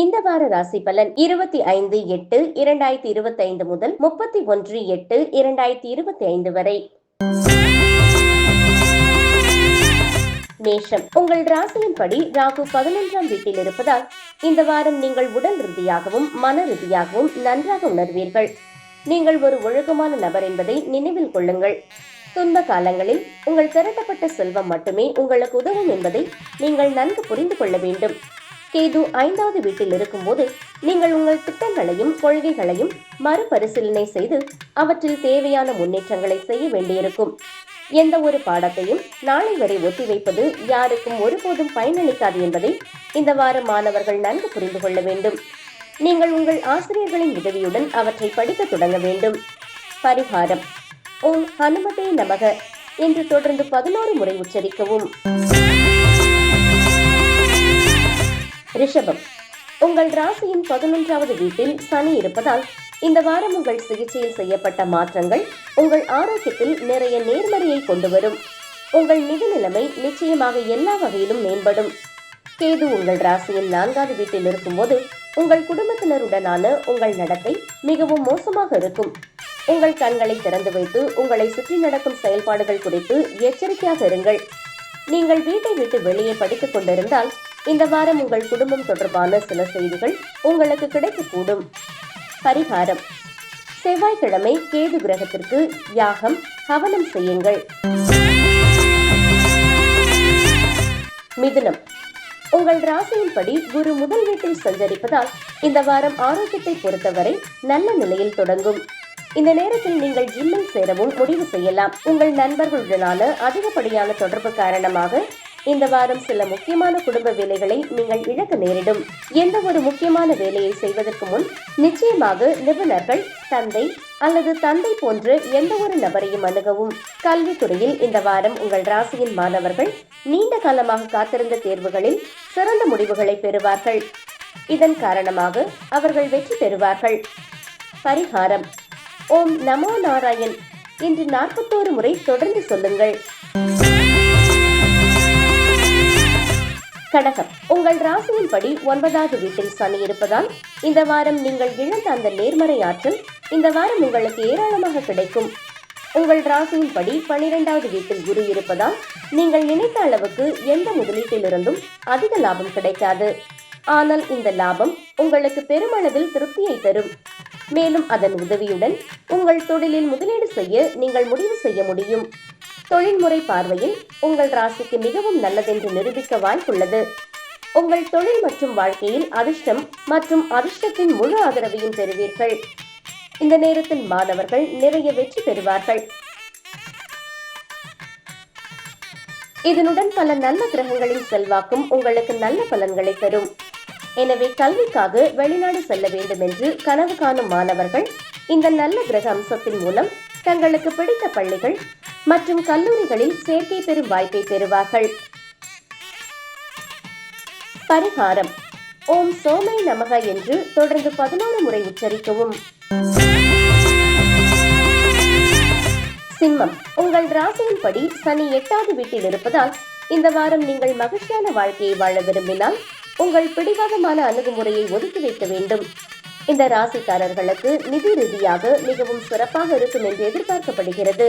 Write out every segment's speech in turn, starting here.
இந்த வார ராசி பலன் இருபத்தி ஐந்து எட்டு இரண்டாயிரத்தி இருபத்தி ஐந்து முதல் முப்பத்தி ஒன்று எட்டு இரண்டாயிரத்தி இருபத்தி ஐந்து வரை. மேஷம். உங்கள் ராசியின்படி ராகு பதினொன்றாம் வீட்டில் இருப்பதால் இந்த வாரம் நீங்கள் உடல் ரீதியாகவும் மன ரீதியாகவும் நன்றாக உணர்வீர்கள். நீங்கள் ஒரு ஒழுக்கமான நபர் என்பதை நினைவில் கொள்ளுங்கள். துன்ப காலங்களில் உங்கள் திரட்டப்பட்ட செல்வம் மட்டுமே உங்களுக்கு உதவும் என்பதை நீங்கள் நன்கு புரிந்து கொள்ள வேண்டும். கேது ஐந்தாவது வீட்டில் இருக்கும்போது நீங்கள் உங்கள் திட்டங்களையும் கொள்கைகளையும் மறுபரிசீலனை செய்து அவற்றில் தேவையான முன்னேற்றங்களை செய்ய வேண்டியிருக்கும். எந்த ஒரு பாடத்தையும் நாளை வரை ஒத்திவைப்பது யாருக்கும் ஒருபோதும் பயனளிக்காது என்பதை இந்த வார மாணவர்கள் நன்கு புரிந்து கொள்ள வேண்டும். நீங்கள் உங்கள் ஆசிரியர்களின் உதவியுடன் அவற்றை படிக்க தொடங்க வேண்டும். பரிகாரம். ஓம் ஹனுமதே நமக. என்று தொடர்ந்து பதினோரு முறை உச்சரிக்கவும். ரிஷபம். உங்கள் ராசியின் பதினொன்றாவது வீட்டில் சனி இருப்பதால் இந்த வாரம் உங்கள் சிகிச்சையில் செய்யப்பட்ட மாற்றங்கள் உங்கள் ஆரோக்கியத்தில் நிறைய நேர்மறையை கொண்டு வரும். உங்கள் நிதி நிலைமை நிச்சயமாக எல்லா வகையிலும் மேம்படும். கேது உங்கள் ராசியின் நான்காவது வீட்டில் இருக்கும்போது உங்கள் குடும்பத்தினருடனான உங்கள் நடத்தை மிகவும் மோசமாக இருக்கும். உங்கள் கண்களை திறந்து வைத்து உங்களை சுற்றி நடக்கும் செயல்பாடுகள் குறித்து எச்சரிக்கையாக இருங்கள். நீங்கள் வீட்டை விட்டு வெளியே படித்துக் கொண்டிருந்தால் இந்த வாரம் உங்கள் குடும்பம் தொடர்பான சில செய்திகள் உங்களுக்கு கிடைக்கக்கூடும். பரிகாரம். செவ்வாய்க்கிழமை கேது கிரகத்திற்கு யாகம் கவனம் செய்யுங்கள். மிதுனம். உங்கள் ராசியின்படி குரு முதல் வீட்டில் சஞ்சரிப்பதால் இந்த வாரம் ஆரோக்கியத்தை பொறுத்தவரை நல்ல நிலையில் தொடங்கும். இந்த நேரத்தில் நீங்கள் ஜிம்மில் சேரவும் முடிவு செய்யலாம். உங்கள் நண்பர்களுடனான அதிகப்படியான தொடர்பு காரணமாக இந்த வாரம் சில முக்கியமான குடும்ப வேலைகளை நீங்கள் இழக்க நேரிடும். எந்த ஒரு முக்கியமான வேலையை செய்வதற்கு முன் நிச்சயமாக நிபுணர்கள் தந்தை அல்லது தந்தை போன்று எந்த ஒரு நபரையும் அணுகவும். கல்வித்துறையில் இந்த வாரம் உங்கள் ராசியின் மாணவர்கள் நீண்ட காலமாக காத்திருந்த தேர்வுகளில் சிறந்த முடிவுகளை பெறுவார்கள். இதன் காரணமாக அவர்கள் வெற்றி பெறுவார்கள். பரிகாரம். ஓம் நமோ நாராயண். இன்று நாற்பத்தோரு முறை தொடர்ந்து சொல்லுங்கள். கடகம் உங்கள் ராசியின்படி ஒன்பதாவது வீட்டில் சனி இருப்பதால் இந்த வாரம் நீங்கள் இழந்த அந்த நேர்மறை ஆற்றல் இந்த வாரம் உங்களுக்கு ஏராளமாக கிடைக்கும். உங்கள் ராசியின் படி பனிரெண்டாவது வீட்டில் குரு இருப்பதால் நீங்கள் நினைத்த அளவுக்கு எந்த முதலீட்டிலிருந்தும் அதிக லாபம் கிடைக்காது. ஆனால் இந்த லாபம் உங்களுக்கு பெருமளவில் திருப்தியை தரும். மேலும் அதன் உதவியுடன் உங்கள் தொழிலில் முதலீடு செய்ய நீங்கள் முடிவு செய்ய முடியும். தொழில்முறை பார்வையில் உங்கள் ராசிக்கு மிகவும் நல்லதென்று நிரூபிக்க வாய்ப்புள்ளது. உங்கள் தொழில் மற்றும் வாழ்க்கையில் அதிர்ஷ்டம் மற்றும் அதிர்ஷ்டத்தின் முழு ஆதரவையும் பெறுவீர்கள். இந்த நேரத்தில் மாணவர்கள் நிறைய வெற்றி பெறுவார்கள். இதனுடன் பல நல்ல கிரகங்களின் செல்வாக்கும் உங்களுக்கு நல்ல பலன்களை தரும். எனவே கல்விக்காக வெளிநாடு செல்ல வேண்டும் என்று கனவு காணும் மாணவர்கள் இந்த நல்ல கிரக அம்சத்தின் மூலம் தங்களுக்கு பிடித்த பள்ளிகள் மற்றும் கல்லூரிகளில் சேர்க்கை பெறும் வாய்ப்பை பெறுவார்கள். பரிகாரம். ஓம் சோமை நமக என்று தொடர்ந்து பதினோரு முறை உச்சரிக்கவும். சிம்மம். உங்கள் ராசியின்படி சனி எட்டாவது வீட்டில் இருப்பதால் இந்த வாரம் நீங்கள் மகிழ்ச்சியான வாழ்க்கையை வாழ விரும்பினால் உங்கள் பிடிவாதமான அணுகுமுறையை ஒதுக்கி வைக்க வேண்டும். இந்த ராசிக்காரர்களுக்கு நிதி ரீதியாக மிகவும் சிறப்பாக இருக்கும் என்று எதிர்பார்க்கப்படுகிறது.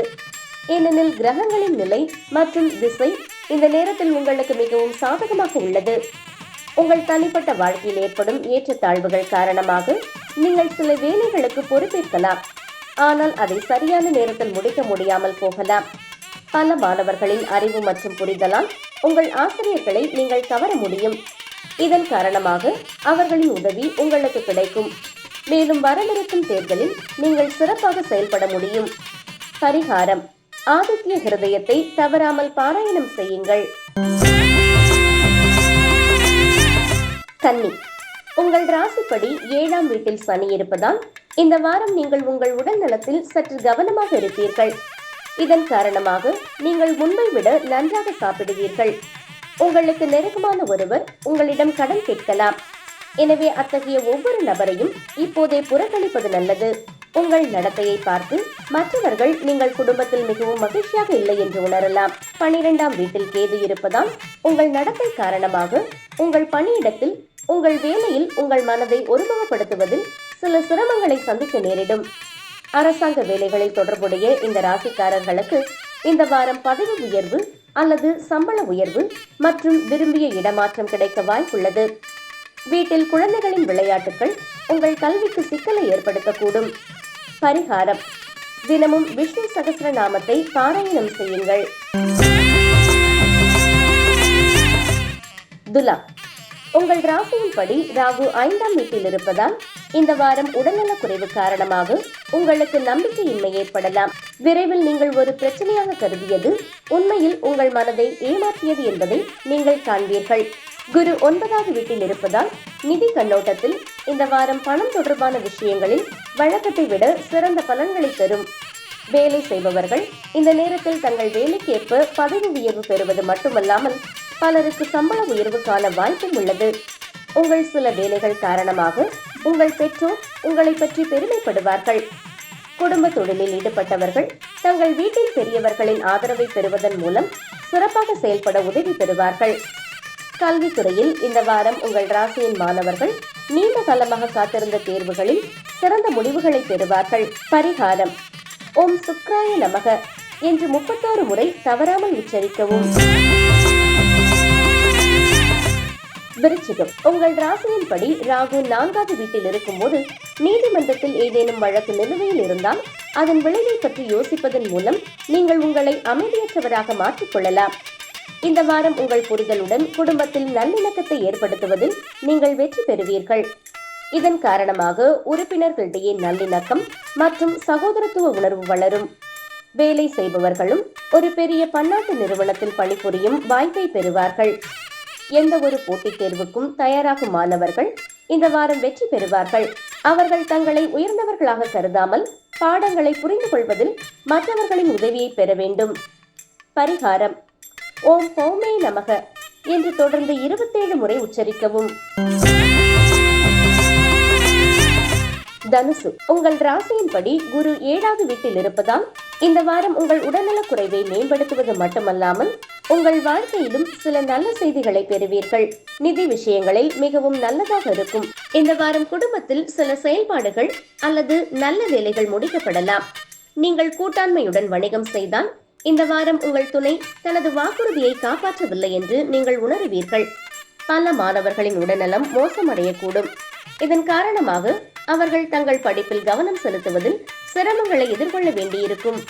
ஏனெனில் கிரகங்களின் நிலை மற்றும் திசை இந்த நேரத்தில் உங்களுக்கு மிகவும் சாதகமாக உள்ளது. உங்கள் தனிப்பட்ட வாழ்க்கையில் ஏற்படும் ஏற்றத்தாழ்வுகள் காரணமாக நீங்கள் சில வேலைகளுக்கு பொறுப்பேற்கலாம். ஆனால் அதை சரியான நேரத்தில் முடிக்க முடியாமல் போகலாம். பல மாணவர்களின் அறிவு மற்றும் புரிதலால் உங்கள் ஆசிரியர்களை நீங்கள் கவர முடியும். இதன் காரணமாக அவர்களின் உதவி உங்களுக்கு கிடைக்கும். மேலும் வரவிருக்கும் தேர்தலில் நீங்கள் சிறப்பாக செயல்பட முடியும். பரிகாரம். ஆதித்ய ஹிருதயத்தை தவறாமல் பாராயணம் செய்யுங்கள். கன்னி உங்கள் ராசிப்படி ஏழாம் வீட்டில் சனி இருப்பதால் இந்த வாரம் நீங்கள் உங்கள் உடல் நலத்தில் சற்று கவனமாக இருப்பீர்கள். இதன் காரணமாக நீங்கள் முன்பை விட நன்றாக சாப்பிடுவீர்கள். உங்களுக்கு நெருக்கமான ஒருவர் உங்களிடம் கடன் கேட்கலாம். எனவே அத்தகைய ஒவ்வொரு நபரையும் இப்போதே புறக்கணிப்பது நல்லது. உங்கள் நடத்தையை பார்த்து மற்றவர்கள் நீங்கள் குடும்பத்தில் மிகவும் மகிழ்ச்சியாக இல்லை என்று உணரலாம். பனிரெண்டாம் வீட்டில் கேது இருப்பதால் உங்கள் நடத்தை காரணமாக உங்கள் பணியிடத்தில் உங்கள் வேலையில் உங்கள் மனதை ஒருமுகப்படுத்துவதில் சில சிரமங்களை சந்திக்க நேரிடும். அரசாங்க வேலைகளில் தொடர்புடைய இந்த ராசிக்காரர்களுக்கு இந்த வாரம் பதவி உயர்வு அல்லது சம்பள உயர்வு மற்றும் விரும்பிய இடமாற்றம் கிடைக்க வாய்ப்புள்ளது. வீட்டில் குழந்தைகளின் விளையாட்டுகள் உங்கள் கல்விக்கு சிக்கலை ஏற்படுத்தக்கூடும். பரிகாரம். தினமும் விஷ்ணு சகஸ்ரநாமத்தை பாராயணம் செய்யுங்கள். துலா. உங்கள் ராசியின்படி ராகு ஐந்தாம் வீட்டில் இருப்பதால் இந்த வாரம் உடல்நலக் குறைவு காரணமாக உங்களுக்கு நம்பிக்கையின்மை ஏற்படலாம். விரைவில் நீங்கள் ஒரு பிரச்சனையாக கருதியது உண்மையில் உங்கள் மனதை ஏமாற்றியது என்பதை நீங்கள் காண்பீர்கள். குரு ஒன்பதாவது வீட்டில் இருப்பதால் நிதி கண்ணோட்டத்தில் இந்த வாரம் பணம் தொடர்பான விஷயங்களில் வழக்கத்தை விட சிறந்த பலன்களை தரும். வேலை செய்பவர்கள் இந்த நேரத்தில் தங்கள் வேலைக்கேற்ப பதவி உயர்வு பெறுவது மட்டுமல்லாமல் பலருக்கு சம்பள உயர்வுக்கான வாய்ப்பும் உள்ளது. உங்கள் சில வேலைகள் காரணமாக உங்கள் பெற்றோர் உங்களை பற்றி பெருமைப்படுவார்கள். குடும்ப தொழிலில் ஈடுபட்டவர்கள் தங்கள் வீட்டில் பெரியவர்களின் ஆதரவை பெறுவதன் மூலம் சிறப்பாக செயல்பட உதவி பெறுவார்கள். கல்வித்துறையில் இந்த வாரம் உங்கள் ராசியின் மாணவர்கள் நீண்ட காலமாக காத்திருந்த தேர்வுகளில் சிறந்த முடிவுகளை பெறுவார்கள். பரிகாரம். ஓம் சுக்ராய நமக. என்று முப்பத்தோரு முறை தவறாமல் உச்சரிக்கவும். விருச்சிகம். உங்கள் ராசியின்படி ராகு நான்காவது வீட்டில் இருக்கும்போது நீதிமன்றத்தில் ஏதேனும் வழக்கு நிலுவையில் இருந்தால் அதன் விளைவை பற்றி யோசிப்பதன் மூலம் நீங்கள் உங்களை அமைதியற்றவராக மாற்றிக்கொள்ளலாம் இந்த வாரம் உங்கள் புரிதலுடன் குடும்பத்தில் நல்லிணக்கத்தை ஏற்படுத்துவதில் நீங்கள் வெற்றி பெறுவீர்கள். இதன் காரணமாக உறுப்பினர்களிடையே நல்லிணக்கம் மற்றும் சகோதரத்துவ உணர்வு வளரும். வேலை செய்பவர்களும் ஒரு பெரிய பன்னாட்டு நிறுவனத்தில் பணிபுரியும் வாய்ப்பை பெறுவார்கள். எந்த ஒரு போட்டித் தேர்வுக்கும் தயாராகும் மாணவர்கள் இந்த வாரம் வெற்றி பெறுவார்கள். அவர்கள் தங்களை உயர்ந்தவர்களாக கருதாமல் பாடங்களை புரிந்து கொள்வதில் மற்றவர்களின் உதவியை பெற வேண்டும். பரிகாரம். ஓம் பௌமே நமக என்று தொடர்ந்து இருபத்தேழு முறை உச்சரிக்கவும். தனுசு உங்கள் ராசியின்படி குரு ஏழாவது வீட்டில் இருப்பதால் இந்த வாரம் உங்கள் உடல்நலக் குறைவை மேம்படுத்துவது மட்டுமல்லாமல் உங்கள் வாழ்க்கையிலும் சில நல்ல செய்திகளை பெறுவீர்கள். நிதி விஷயங்களில் மிகவும் நல்லதாக இருக்கும். இந்த வாரம் குடும்பத்தில் சில செயல்பாடுகள் அல்லது நல்ல வேலைகள் முடிக்கப்படலாம். நீங்கள் கூட்டாண்மையுடன் வணிகம் செய்தால் இந்த வாரம் உங்கள் துணை தனது வாக்குறுதியை காப்பாற்றவில்லை என்று நீங்கள் உணருவீர்கள். பல மாணவர்களின் உடல்நலம் மோசமடையக்கூடும். இதன் காரணமாக அவர்கள் தங்கள் படிப்பில் கவனம் செலுத்துவதில் சிரமங்களை எதிர்கொள்ள வேண்டியிருக்கும்.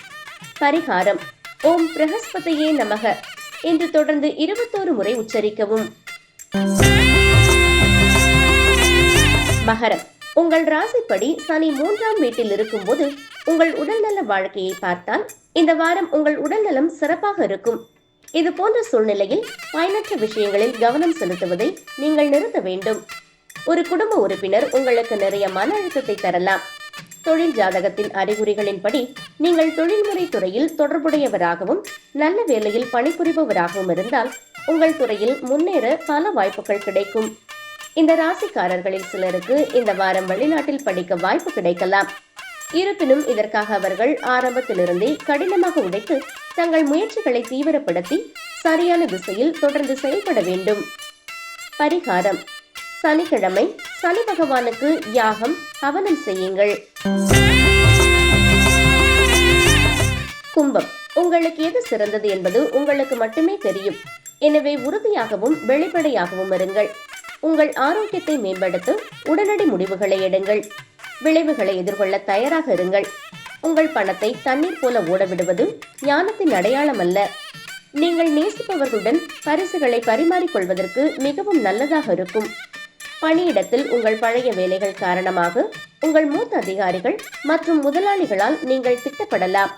பரிகாரம் ஓம் பிரகஸ்பதியே நமக என்று தொடர்ந்து இருபத்தோரு முறை உச்சரிக்கவும். மகரம் உங்கள் ராசிப்படி சனி மூன்றாம் வீட்டில் இருக்கும்போது உங்கள் உடல்நல வாழ்க்கையை பார்த்தால் இந்த வாரம் உங்கள் உடல்நலம் சிறப்பாக இருக்கும். இது போன்ற சூழ்நிலையில் பயனற்ற விஷயங்களில் கவனம் செலுத்துவதை நீங்கள் நிறுத்த வேண்டும். ஒரு குடும்ப உறுப்பினர் உங்களுக்கு நிறைய மன அழுத்தத்தை தரலாம். தொழில் ஜாதகத்தின் அறிகுறிகளின்படி நீங்கள் தொழில்முறை துறையில் தொடர்புடையவராகவும் நல்ல வேலையில் பணிபுரிபவராகவும் இருந்தால் உங்கள் துறையில் முன்னேற பல வாய்ப்புகள் கிடைக்கும். இந்த ராசிக்காரர்களில் சிலருக்கு இந்த வாரம் வெளிநாட்டில் படிக்க வாய்ப்பு கிடைக்கலாம். இருப்பினும் இதற்காக அவர்கள் ஆரம்பத்திலிருந்தே கடினமாக உடைத்து தங்கள் முயற்சிகளை தீவிரப்படுத்தி சரியான திசையில் தொடர்ந்து செயல்பட வேண்டும். பரிகாரம். சனிக்கிழமை சனி பகவானுக்கு யாகம் ஹவனம் செய்யுங்கள். கும்பம். உங்களுக்கு எது சிறந்தது என்பது உங்களுக்கு மட்டுமே தெரியும். எனவே உறுதியாகவும் வெளிப்படையாகவும் இருங்கள். உங்கள் ஆரோக்கியத்தை மேம்படுத்த உடனடி முடிவுகளை எடுங்கள். விளைவுகளை எதிர்கொள்ள தயாராக இருங்கள். உங்கள் பணத்தை தண்ணீர் போல ஓடவிடுவது ஞானத்தின் அடையாளம் அல்ல. நீங்கள் நேசிப்பவர்களுடன் பரிசுகளை பரிமாறிக்கொள்வதற்கு மிகவும் நல்லதாக இருக்கும். பணியிடத்தில் உங்கள் பழைய வேலைகள் காரணமாக உங்கள் மூத்த அதிகாரிகள் மற்றும் முதலாளிகளால் நீங்கள் திட்டப்படலாம்.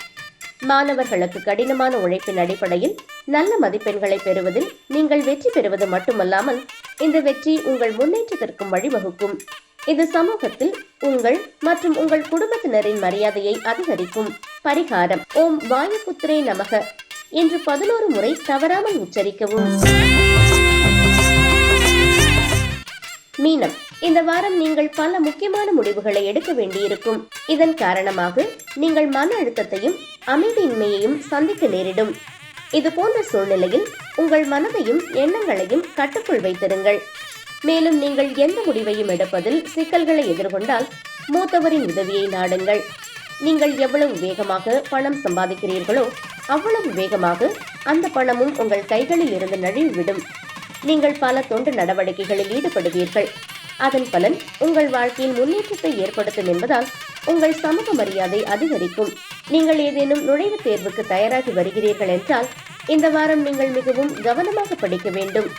மாணவர்களுக்கு கடினமான உழைப்பின் அடிப்படையில் நல்ல மதிப்பெண்களை பெறுவதில் நீங்கள் வெற்றி பெறுவது மட்டுமல்லாமல் இந்த வெற்றி உங்கள் முன்னேற்றத்திற்கும் வழிவகுக்கும். இது சமூகத்தில் உங்கள் மற்றும் உங்கள் குடும்பத்தினரின் மரியாதையை அதிகரிக்கும். பரிகாரம் ஓம் வாயுபுத்திரே நமக. என்று பதினோரு முறை தவறாமல் உச்சரிக்கவும். மீனம் இந்த வாரம் நீங்கள் பல முக்கியமான முடிவுகளை எடுக்க வேண்டியிருக்கும். இதன் காரணமாக நீங்கள் மன அழுத்தத்தையும் அமைதியின்மையையும் சந்திக்க நேரிடும். இது போன்ற சூழ்நிலையில் உங்கள் மனதையும் எண்ணங்களையும் கட்டுக்குள் வைத்திருங்கள். மேலும் நீங்கள் எந்த முடிவையும் எடுப்பதில் சிக்கல்களை எதிர்கொண்டால் மூத்தவரின் உதவியை நாடுங்கள். நீங்கள் எவ்வளவு வேகமாக பணம் சம்பாதிக்கிறீர்களோ அவ்வளவு வேகமாக அந்த பணமும் உங்கள் கைகளில் இருந்து நழுவிவிடும். நீங்கள் பல தொண்டு நடவடிக்கைகளில் ஈடுபடுவீர்கள். அதன் பலன் உங்கள் வாழ்க்கையில் முன்னேற்றத்தை ஏற்படுத்தும் என்பதால் உங்கள் சமூக மரியாதை அதிகரிக்கும். நீங்கள் ஏதேனும் நுழைவுத் தேர்வுக்கு தயாராகி வருகிறீர்கள் என்றால் இந்த வாரம் நீங்கள் மிகவும் கவனமாக படிக்க வேண்டும்.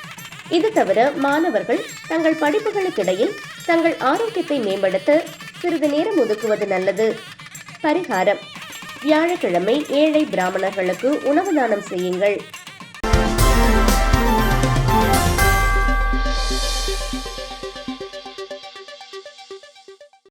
இது தவிர மாணவர்கள் தங்கள் படிப்புகளுக்கிடையில் தங்கள் ஆரோக்கியத்தை மேம்படுத்த சிறிது நேரம் ஒதுக்குவது நல்லது. பரிகாரம். வியாழக்கிழமை ஏழை பிராமணர்களுக்கு உணவு தானம் செய்யுங்கள்.